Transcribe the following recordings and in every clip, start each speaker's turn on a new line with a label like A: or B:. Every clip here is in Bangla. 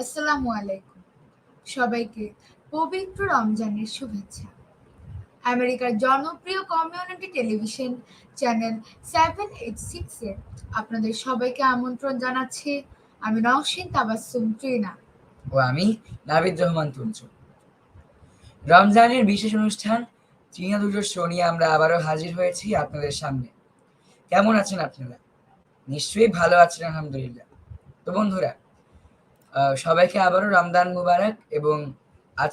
A: আসসালামু আলাইকুম। সবাইকে পবিত্র রমজানের শুভেচ্ছা। আমেরিকার জনপ্রিয় community television channel seven eight সিক্সে আপনাদের সবাইকে আমন্ত্রণ জানাচ্ছি। আমি নওশিন তাবাসুম ট্রিনা।
B: ও আমি নাবিদ রহমান তুঞ্চু রমজানের বিশেষ অনুষ্ঠান চীনা দুটোর শো নিয়ে আমরা আবারও হাজির হয়েছি আপনাদের সামনে। কেমন আছেন আপনারা? নিশ্চয়ই ভালো আছেন, আলহামদুলিল্লাহ। তো বন্ধুরা সবাইকে আবারও রমজান মুবারক এবং আজ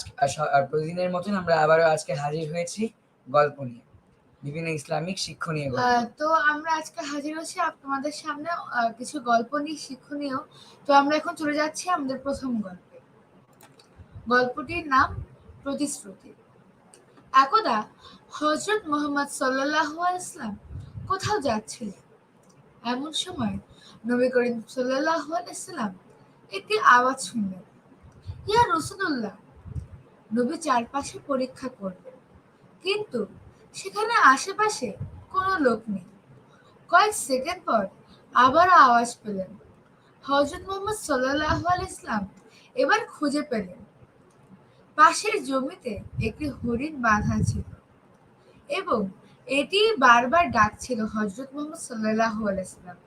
B: প্রতিদিনের মতন আমরা আবারও আজকে হাজির হয়েছি গল্প নিয়ে। বিভিন্ন ইসলামিক শিক্ষণীয়
A: তো আমরা আজকে হাজির হচ্ছি আপনাদের সামনে কিছু গল্প নিয়ে শিক্ষণীয়। তো আমরা এখন চলে যাচ্ছি আমাদের প্রথম গল্পে। গল্পটির নাম প্রতিশ্রুতি। একদা হজরত মোহাম্মদ সাল্লাহ ইসলাম কোথাও যাচ্ছিলেন? এমন সময় নবী করিম সাল্লাহ ইসলাম একটি আওয়াজ শুনলেন। ইয়া রসুল্লাহ নবী চারপাশে পরীক্ষা করলেন কিন্তু সেখানে আশেপাশে কোনো লোক নেই। কয়েক সেকেন্ড পর আবার আওয়াজ পেলেন। হজরত মোহাম্মদ সাল্লাহ আল ইসলাম এবার খুঁজে পেলেন। পাশের জমিতে একটি হরিণ বাঁধা ছিল এবং এটি বারবার ডাকছিল হজরত মোহাম্মদ সাল্লাহ আল ইসলাম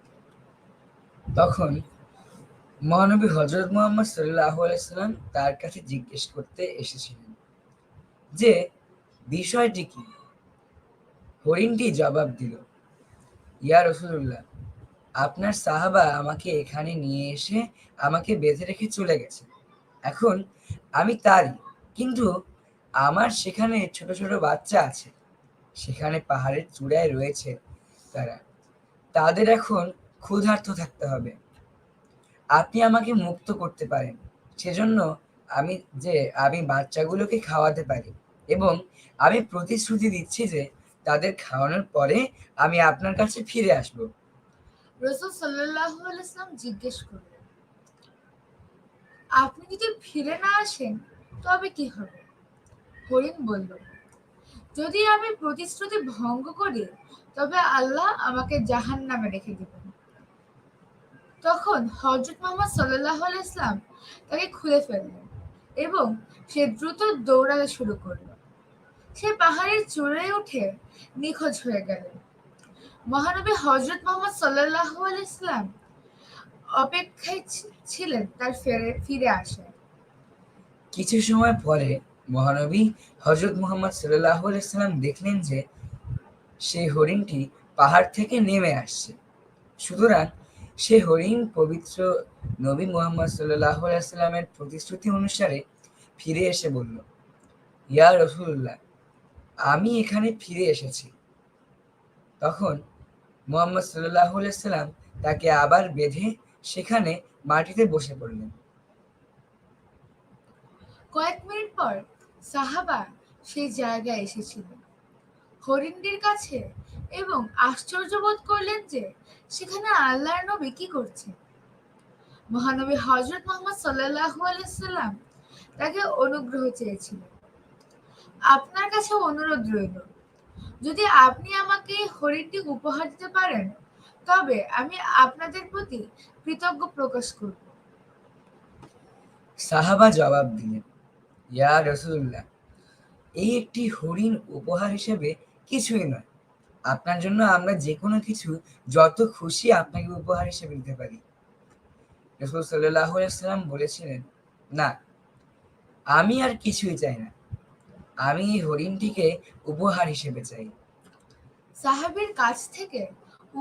B: তখন মহানবী হজরত মোহাম্মদ সাল্লাহ আলাইসাল্লাম তার কাছে জিজ্ঞেস করতে এসেছিলেন যে, বিষয়টি কি? হরিণটি জবাব দিল, ইয়া রসুল্লাহ আপনার সাহাবা আমাকে এখানে নিয়ে এসে আমাকে বেঁধে রেখে চলে গেছে। এখন আমি তারই, কিন্তু আমার সেখানে ছোট ছোট বাচ্চা আছে। সেখানে পাহাড়ের চূড়ায় রয়েছে তারা। তাদের এখন ক্ষুধার্ত থাকতে হবে। আপনি আমাকে মুক্ত করতে পারেন। সেজন্য আমি যে, আমি বাচ্চাগুলোকে খাওয়াতে পারি এবং আমি প্রতিশ্রুতি দিচ্ছি যে, তাদের খাওয়ানোর পরে আমি আপনার কাছে ফিরে আসব।
A: রসুল সাল্লাহ ইসলাম জিজ্ঞেস করলেন, আপনি যদি ফিরে না আসেন, তবে কি হবে? হরিণ বলল, যদি আমি প্রতিশ্রুতি ভঙ্গ করি, তবে আল্লাহ আমাকে জাহান নামে রেখে দিবেন। তখন হজরত মোহাম্মদ সাল্লাহ ইসলাম তাকে খুলে ফেললেন এবং সে দ্রুত দৌড়াতে শুরু করল। সে পাহাড়ের চূড়ায় উঠে নিখোঁজ হয়ে গেলেন। মহানবী হজরত মোহাম্মদ সাল্লাহ ইসলাম অপেক্ষায় ছিলেন, তার ফিরে ফিরে আসে
B: কিছু সময় পরে মহানবী হজরত মোহাম্মদ সাল্লাহ সাল্লাম দেখলেন যে সেই হরিণটি পাহাড় থেকে নেমে আসছে। সুতরাং সে হরিণ পবিত্র নবী মোহাম্মদ সাল্লাহ সাল্লামের প্রতিশ্রুতি অনুসারে ফিরে এসে বলল, ইয়া রসুল্লাহ আমি এখানে ফিরে এসেছি। তখন মোহাম্মদ সাল্লাহ সাল্লাম তাকে আবার বেঁধে সেখানে মাটিতে বসে পড়লেন।
A: কয়েক মিনিট পর সাহাবা সেই জায়গায় এসেছিল। হরিণটির কাছে এবং আশ্চর্য বোধ করলেন যে সেখানে আল্লাহর নবী কি করছে। মহানবী হজরত মোহাম্মদ সাল্লাহ আলাইসাল্লাম তাকে অনুগ্রহ চেয়েছিলেন আপনার কাছে অনুরোধ রইল, যদি আপনি আমাকে হরিণটি উপহার দিতে পারেন, তবে আমি আপনাদের প্রতি কৃতজ্ঞ প্রকাশ করব।
B: সাহাবা জবাব দিলেন, ইয়া রসুল্লাহ এই একটি হরিণ উপহার হিসেবে কিছুই নয়। আপনার জন্য আমরা যে কোনো কিছু যত খুশি আপনাকে উপহার হিসেবে দিতে পারি। রসুল সাল্লাহ সাল্লাম বলেছিলেন, না, আমি আর কিছুই চাই না। আমি এই হরিণটিকে উপহার হিসেবে চাই।
A: সাহাবের কাছ থেকে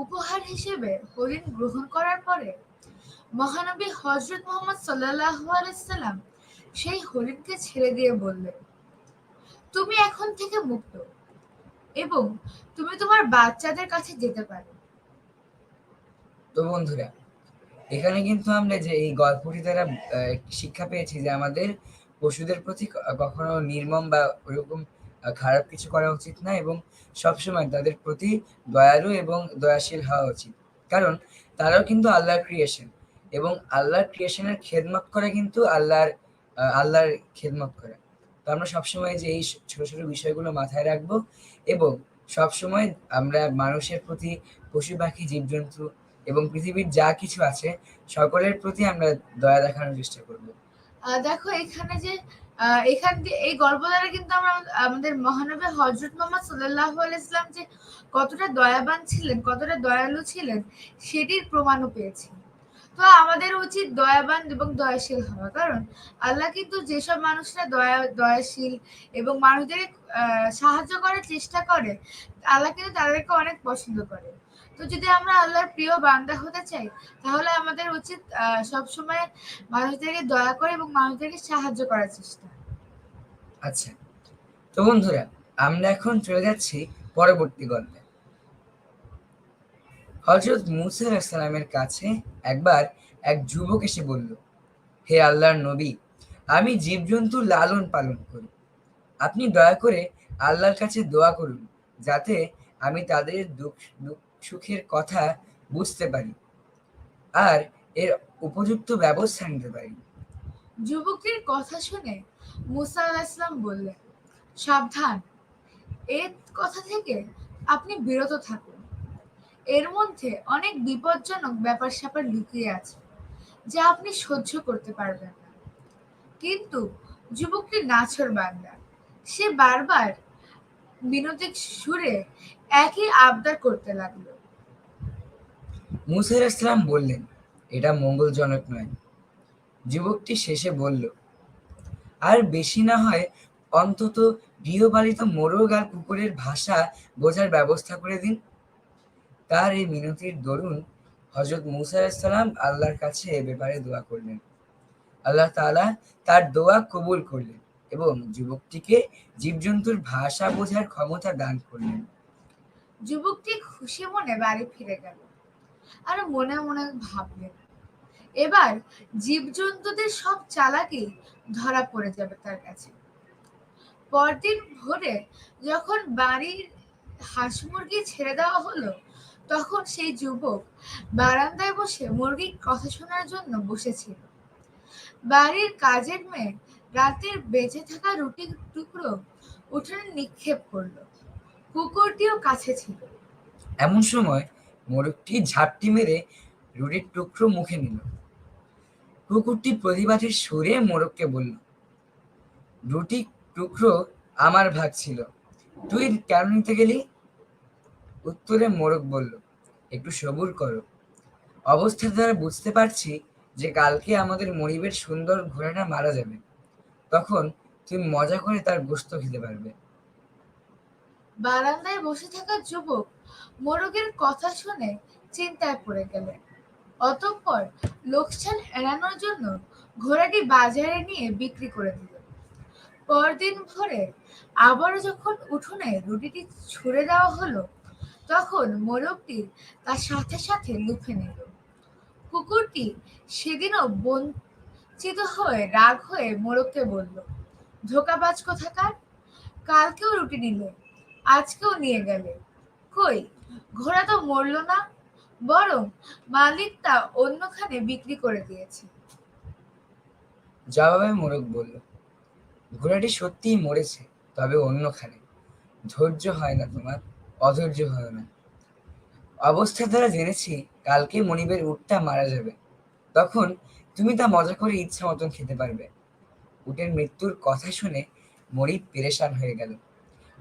A: উপহার হিসেবে হরিণ গ্রহণ করার পরে মহানবী হজরত মোহাম্মদ সাল্লাহ আলাইসাল্লাম সেই হরিণকে ছেড়ে দিয়ে বললেন, তুমি এখন থেকে মুক্ত। এবং তুমি তোমার বাচ্চাদের কাছে যেতে পারো।
B: তো বন্ধুরা, এখানে কিন্তু আমরা যে এই গল্পটি দ্বারা শিক্ষা পেয়েছি যে আমাদের পশুদের প্রতি কখনো নির্মম বা ওরকম খারাপ কিছু করা উচিত না এবং সবসময় তাদের প্রতি দয়ালু এবং দয়াশীল হওয়া উচিত। কারণ তারাও কিন্তু আল্লাহর ক্রিয়েশন এবং আল্লাহর ক্রিয়েশনের খেদমত করা কিন্তু আল্লাহর আল্লাহর খেদমত করা। তো আমরা সবসময় যে এই ছোট ছোট বিষয়গুলো মাথায় রাখব এবং সবসময় আমরা মানুষের প্রতি পশু পাখি, জীবজন্তু এবং পৃথিবীর যা কিছু আছে সকলের প্রতি আমরা দয়া দেখানোর চেষ্টা করব।
A: দেখো এখানে যে এখান দিয়ে, এই গল্প দ্বারা কিন্তু আমরা আমাদের মহানবী হজরত মোহাম্মদ সাল্লাহ ইসলাম যে কতটা দয়াবান ছিলেন, কতটা দয়ালু ছিলেন, সেটির প্রমাণও পেয়েছি। তো আমাদের উচিত দয়াবান এবং দয়াশীল হওয়া। কারণ আল্লাহ কিন্তু যেসব মানুষরা দয়া, দয়াশীল এবং মানুষদের সাহায্য করার চেষ্টা করে, আল্লাহ কিন্তু তাদেরকে অনেক পছন্দ করে। তো যদি আমরা আল্লাহর প্রিয় বান্দা হতে চাই, তাহলে আমাদের উচিত সবসময় মানুষদেরকে দয়া করে এবং মানুষদেরকে সাহায্য করার চেষ্টা।
B: আচ্ছা। তো বন্ধুরা, আমরা এখন চলে যাচ্ছি পরবর্তী গল্পে। হজরত মুসা সালামের কাছে একবার এক যুবক এসে বলল, হে আল্লাহর নবী, আমি জীবজন্তু লালন পালন করি। আপনি দয়া করে আল্লাহর কাছে দোয়া করুন, যাতে আমি তাদের দুঃখ দুঃখ, সুখের কথা বুঝতে পারি আর এর উপযুক্ত ব্যবস্থা নিতে পারি।
A: যুবকটির কথা শুনে মুসা আলাহিসাম বললেন, সাবধান। এর কথা থেকে আপনি বিরত থাকুন। এর মধ্যে অনেক বিপজ্জনক ব্যাপার স্যাপার লুকিয়ে আছে, যা আপনি সহ্য করতে পারবেন না। কিন্তু যুবকটি নাছর বান্দা। সে বারবার বিনতি সুরে একই আবদার করতে লাগল।
B: মুসা ইসলাম বললেন, এটা মঙ্গলজনক নয়। যুবকটি শেষে বলল, আর বেশি না হয় অন্তত গৃহপালিত মোরগ আর কুকুরের ভাষা বোঝার ব্যবস্থা করে দিন। তার এই মিনতির দরুন হজরত মুসা সালাম আল্লাহর কাছে এ ব্যাপারে দোয়া করলেন। আল্লাহ তাআলা তার দোয়া কবুল করলেন এবং যুবকটিকে জীবজন্তুর ভাষা বোঝার ক্ষমতা দান করলেন।
A: যুবকটি খুশি মনে বাড়ি ফিরে গেল আর মনে মনে ভাবলেন, এবার জীবজন্তুদের সব চালাকি ধরা পড়ে যাবে তার কাছে। পরদিন ভোরে যখন বাড়ির হাঁস মুরগি ছেড়ে দেওয়া হলো তখন সেই যুবক বারান্দায় বসে মুরগির কথা শোনার জন্য বসেছিল। বাড়ির কাজের মেয়ে রাতের বেঁচে থাকা রুটির টুকরো উঠোনে নিক্ষেপ করল। কুকুরটিও কাছে ছিল।
B: এমন সময় মোরগটি ঝাপটি মেরে রুটির টুকরো মুখে নিল। কুকুরটি প্রতিবাদের সুরে মোরগকে বলল রুটি টুকরো আমার ভাগ ছিল। তুই কেন নিতে গেলি? উত্তরে মোরগ বলল, একটু সবুর করো। অবস্থা দ্বারা বুঝতে পারছি যে কালকে আমাদের মনিবের সুন্দর ঘোড়াটা মারা যাবে। তখন তুমি মজা করে তার গোস্ত খেতে পারবে।
A: বারান্দায় বসে থাকা যুবক মোরগের কথা শুনে চিন্তায় পড়ে গেলেন অতঃপর লোকসান এড়ানোর জন্য ঘোড়াটি বাজারে নিয়ে বিক্রি করে দিল। পরদিন ভোরে আবারও যখন উঠোনে রুটিটি ছুড়ে দেওয়া হলো তখন মোরগটি তার সাথে সাথে লুফে নিল। কুকুরটি সেদিনও বঞ্চিত হয়ে রাগ হয়ে মোরগকে বলল, ধোকাবাজ কোথাকার? কালকেও রুটি নিলে, আজকেও নিয়ে গেলে। কই, ঘোড়া তো মরলো না, বরং মালিক তা অন্যখানে বিক্রি করে দিয়েছে।
B: জবাবে মোরগ বলল, ঘোড়াটি সত্যিই মরেছে, তবে অন্যখানে। ধৈর্য হয় না তোমার। অধৈর্য হয় না। অবস্থা দ্বারা জেনেছি কালকে মনিবের উটটা মারা যাবে। তখন তুমি তা মজা করে ইচ্ছা মতন খেতে পারবে। উটের মৃত্যুর কথা শুনে মরিব পেরেশান হয়ে গেল।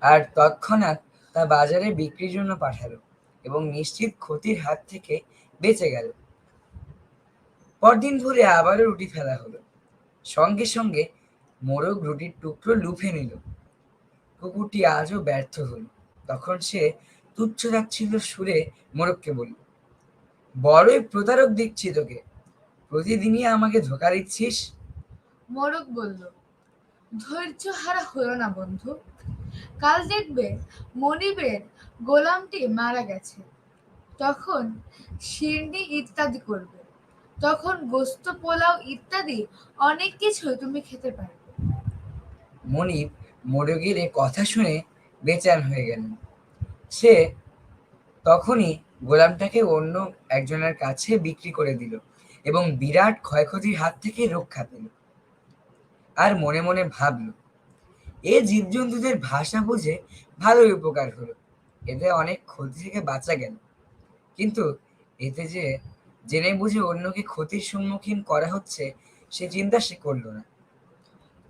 B: আর তৎক্ষণাৎ তা বাজারে বিক্রির জন্য পাঠালো এবং নিশ্চিত ক্ষতির হাত থেকে বেঁচে গেল। পরদিন ভোরে আবারও রুটি ফেলা হলো। সঙ্গে সঙ্গে মোরগ রুটির টুকরো লুফে নিল। কুকুরটি আজও ব্যর্থ হলো। তখন সে তুচ্ছ যাচ্ছিল সুরে মোরগকে বলল বড়ই প্রতারক দেখছি তোকে। প্রতিদিনই আমাকে ধোকা দিচ্ছিস?
A: মোরগ বলল ধৈর্য হারা হলো না বন্ধু। কাল দেখবে মনিবের গোলামটি মারা গেছে। তখন শিরনি ইত্যাদি করবে। তখন গোস্ত পোলাও ইত্যাদি অনেক কিছু তুমি খেতে পারবে।
B: মনিব মোরগের এ কথা শুনে বেচান হয়ে গেলেন। সে তখনই গোলামটাকে অন্য একজনের কাছে বিক্রি করে দিল এবং বিরাট ক্ষয়ক্ষতির হাত থেকে রক্ষা পেল। আর মনে মনে ভাবল, এ জীবজন্তুদের ভাষা বুঝে ভালোই উপকার হলো। এতে অনেক ক্ষতি থেকে বাঁচা গেল। কিন্তু এতে যে জেনে বুঝে অন্যকে ক্ষতির সম্মুখীন করা হচ্ছে, সে চিন্তা সে করল না।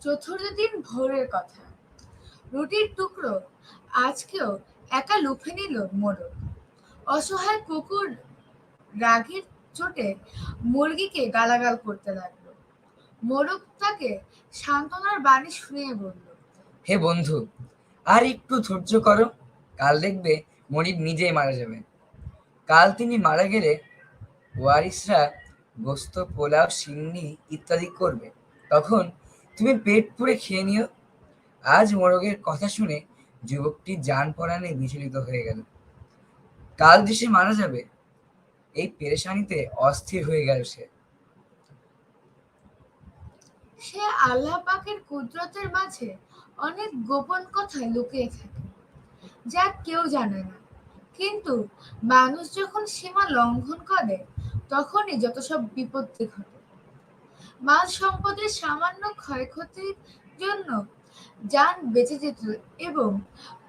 A: চতুর্থ দিন ভোরের কথা। রুটির টুকরো আজকেও একা লুফে নিল মোরগ অসহায় কুকুর রাগের চোটে মুরগিকে গালাগাল করতে লাগল। মোরগ তাকে সান্ত্বনার বাণী শুনিয়ে বলল,
B: হে বন্ধু, আর একটু ধৈর্য করো, কাল দেখবে মনিব নিজেই মারা যাবে। কাল তিনি মারা গেলে ওয়ারিসরা গোস্ত, পোলাও সিন্নি ইত্যাদি করবে। তখন তুমি পেট পুড়ে খেয়ে নিও আজ মোরগের কথা শুনে যুবকটি যান পরাণে বিচলিত হয়ে গেল। কাল সে মারা যাবে। এই পেরেশানিতে অস্থির হয়ে গেল সে।
A: সে আল্লাহ পাকের কুদরতের মাঝে অনেক গোপন কথা লুকিয়ে থাকে, যা কেউ জানে না। কিন্তু মানুষ যখন সীমা লঙ্ঘন করে, তখনই যত সব বিপত্তি ঘটে। মাল সম্পদের সামান্য ক্ষয়ক্ষতির জন্য যান বেঁচে যেত এবং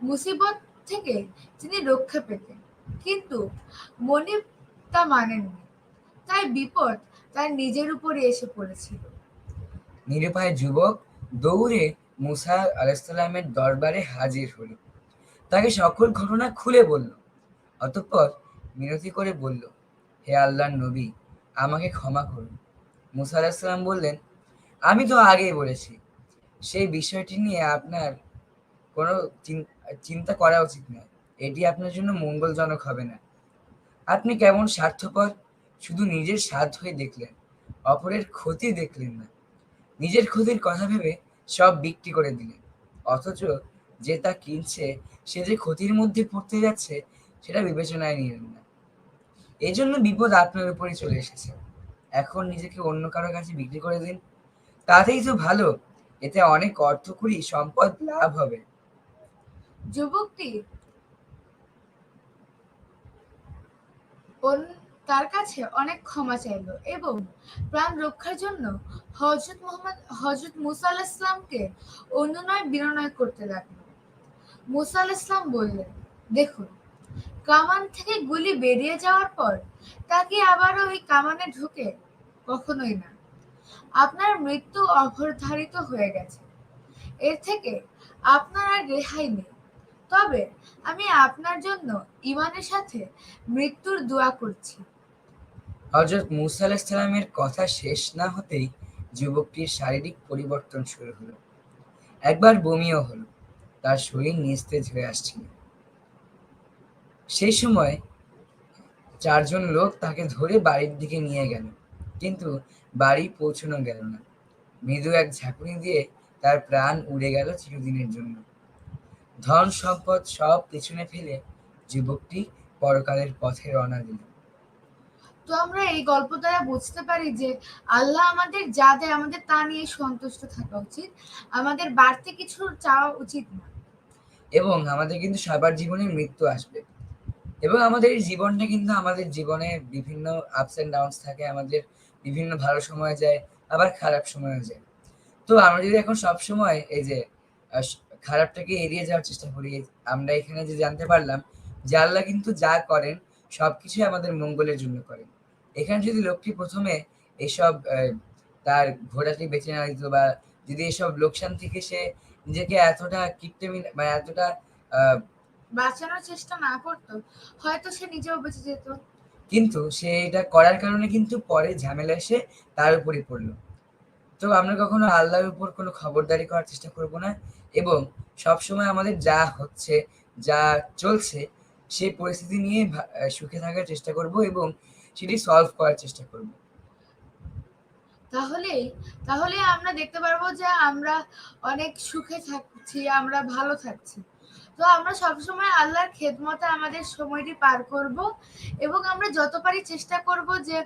A: মুসিবত থেকে তিনি রক্ষা পেতেন। কিন্তু মনিব তা মানেননি। তাই বিপদ তার নিজের উপরে এসে পড়েছিল।
B: নিরুপায় যুবক দৌড়ে মুসা আলাইসাল্লামের দরবারে হাজির হল। তাকে সকল ঘটনা খুলে বলল। অতঃপর মিনতি করে বলল, হে আল্লাহর নবী, আমাকে ক্ষমা করুন। মুসা আলাহিসাল্লাম বললেন, আমি তো আগেই বলেছি সেই বিষয়টি নিয়ে আপনার কোনো চিন- চিন্তা করা উচিত নয়। এটি আপনার জন্য মঙ্গলজনক হবে না। আপনি কেমন স্বার্থপর, শুধু নিজের স্বাদ হয়ে দেখলেন, অপরের ক্ষতি দেখলেন না। নিজের ক্ষতির কথা ভেবে সব বিক্রি করে দিলেন। অথচ যে তা কিনছে, সে যে ক্ষতির মধ্যে পড়তে যাচ্ছে, সেটা বিবেচনায় নিলেন না। এই জন্য বিপদ আপনার উপরই চলে এসেছে। এখন নিজেকে অন্য কারও কাছে বিক্রি করে দিন। তাতেই তো ভালো। এতে অনেক অর্থকরী সম্পদ লাভ হবে।
A: যুবকটি তার কাছে অনেক ক্ষমা চাইল এবং প্রাণ রক্ষার জন্য হজরত মোহাম্মদ হজরত মুসা আলাহ ইসলামকে অনুনয় বিনয় করতে লাগল। মুসা আলাহ ইসলাম বললেন, দেখুন, কামান থেকে গুলি বেরিয়ে যাওয়ার পর তাকে আবার ওই কামানে ঢুকে কখনোই না। আপনার মৃত্যু অভরধারিত হয়ে গেছে। এর থেকে আপনার আর রেহাই নেই। তবে আমি আপনার জন্য ইমানের সাথে মৃত্যুর দোয়া করছি।
B: হজরত মুসা আলাহিসাল্লামের কথা শেষ না হতেই যুবকটির শারীরিক পরিবর্তন শুরু হলো। একবার বমিও হলো। তার শরীর নিস্তেজ হয়ে আসছিল। সেই সময় চারজন লোক তাকে ধরে বাড়ির দিকে নিয়ে গেল। কিন্তু বাড়ি পৌঁছানো গেল না। মৃদু এক ঝাঁকুনি দিয়ে তার প্রাণ উড়ে গেল চিরদিনের জন্য। ধন সম্পদ সব পেছনে ফেলে যুবকটি পরকালের পথে রওনা দিল।
A: তো আমরা এই গল্প দ্বারা বুঝতে পারি যে আল্লাহ আমাদের যা দেয় আমাদের তা নিয়ে সন্তুষ্ট থাকা উচিত। আমাদের বাড়তি কিছু চাওয়া উচিত না।
B: এবং আমাদের কিন্তু সবার জীবনে মৃত্যু আসবে। এবং আমাদের জীবনটা কিন্তু আমাদের জীবনে বিভিন্ন আপস এন্ড ডাউনস থাকে আমাদের বিভিন্ন ভালো সময় যায়, আবার খারাপ সময়ও যায়। তো আমরা যদি এখন সব সময় এই যে খারাপটাকে এড়িয়ে যাওয়ার চেষ্টা করি আমরা এখানে যে জানতে পারলাম যে আল্লাহ কিন্তু যা করেন, সবকিছুই আমাদের মঙ্গলের জন্য করেন। এখানে যদি লোকটি প্রথমে এসব তার ঘোড়াটি বেঁচে না দিত বা যদি এসব লোকসান থেকে সে নিজেকে এতটা কিপটে মানে এতটা
A: বাঁচানোর চেষ্টা না করতো, হয়তো সে নিজেও বেঁচে যেত।
B: কিন্তু সে এটা করার কারণে কিন্তু পরে ঝামেলা এসে তার উপরই পড়ল। তো আমরা কখনো আল্লাহর উপর কোনো খবরদারি করার চেষ্টা করব না এবং সবসময় আমাদের যা হচ্ছে, যা চলছে, সেই পরিস্থিতি নিয়ে সুখে থাকার চেষ্টা করব এবং সেটি সলভ করার চেষ্টা করব।
A: তাহলেই তাহলে আমরা দেখতে পারব যে আমরা অনেক সুখে থাকছি, আমরা ভালো থাকছি। তো আমরা সবসময় আল্লাহর খেদমতে আমাদের সময়টি পার করব এবং আমরা যত পারি চেষ্টা করব যে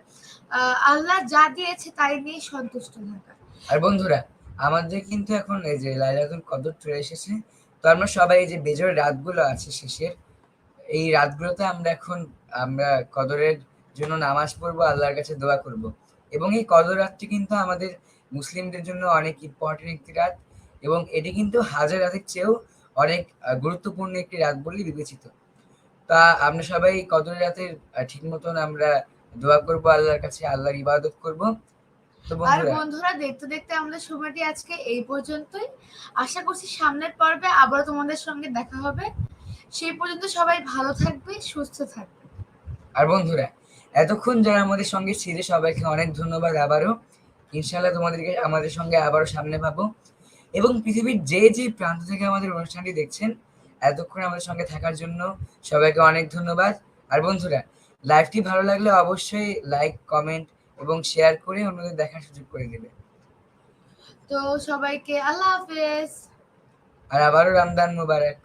A: আল্লাহ যা দিয়েছে তাই নিয়ে সন্তুষ্ট থাকা
B: আর বন্ধুরা, আমাদের কিন্তু এখন এই যে লাইলাতুল কদর চলে এসেছে, তো আমরা সবাই এই যে বেজোর রাতগুলো আছে শেষের, এই রাতগুলোতে আমরা এখন আমরা কদরের জন্য নামাজ পড়ব, আল্লাহর কাছে দোয়া করব। এবং এই কদর রাতটি কিন্তু আমাদের মুসলিমদের জন্য অনেক ইম্পর্টেন্ট একটি রাত এবং এটি কিন্তু হাজার রাতের চেয়েও অনেক গুরুত্বপূর্ণ একটি রাত বলে বিবেচিত। তা আমরা সবাই কদর রাতের ঠিক মতন আমরা দোয়া করব আল্লাহর কাছে আল্লাহর ইবাদত করব।
A: আর
B: বন্ধুরা
A: বন্ধুরা দেখতে দেখতে আমাদের সময়টি আজকে এই পর্যন্তই। আশা করছি সামনের পর্বে আবার তোমাদের সঙ্গে দেখা হবে। সেই পর্যন্ত সবাই ভালো থাকবে সুস্থ থাকবে।
B: আর বন্ধুরা এতক্ষণ যারা আমাদের সঙ্গে ছিল সবাইকে অনেক ধন্যবাদ আবারও। ইনশাল্লাহ তোমাদেরকে আমাদের সঙ্গে আবারও সামনে পাবো। এবং পৃথিবীর যে যে প্রান্ত থেকে আমাদের অনুষ্ঠানটি দেখছেন এতক্ষণ আমাদের সঙ্গে থাকার জন্য সবাইকে অনেক ধন্যবাদ। আর বন্ধুরা লাইভটি ভালো লাগলে অবশ্যই লাইক কমেন্ট এবং শেয়ার করে অন্যদের দেখার সুযোগ করে দেবে।
A: তো সবাইকে আল্লাহ হাফেজ।
B: আর আবারও রমদান মুবারক।